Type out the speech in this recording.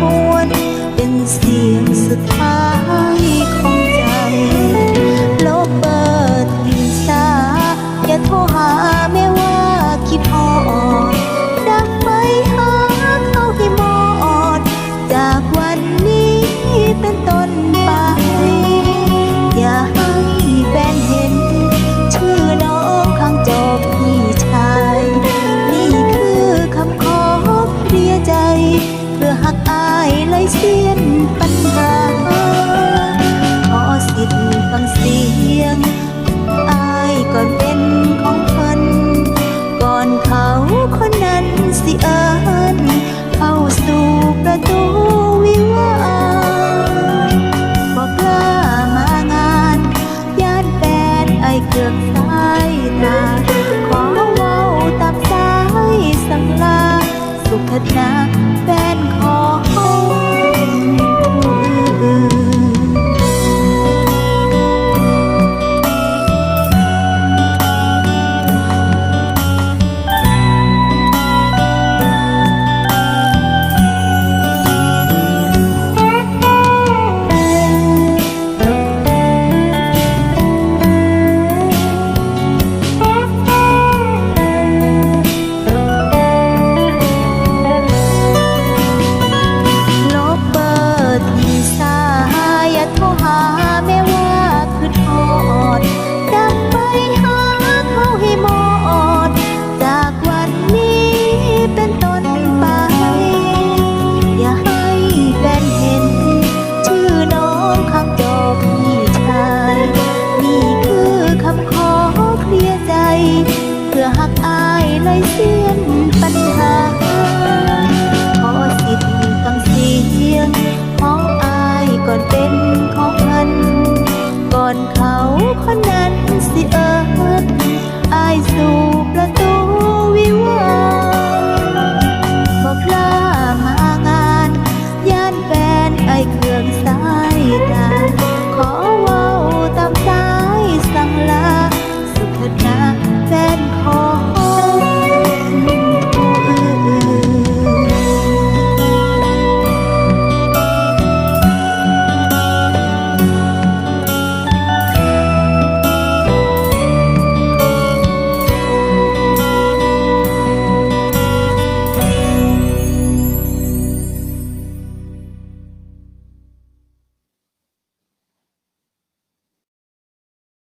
มวลเป็นเสียงสุดท้ายของใจลบเปิดกลิ่นสาอย่าโทรหา เลยเชียนปัญหา 不好。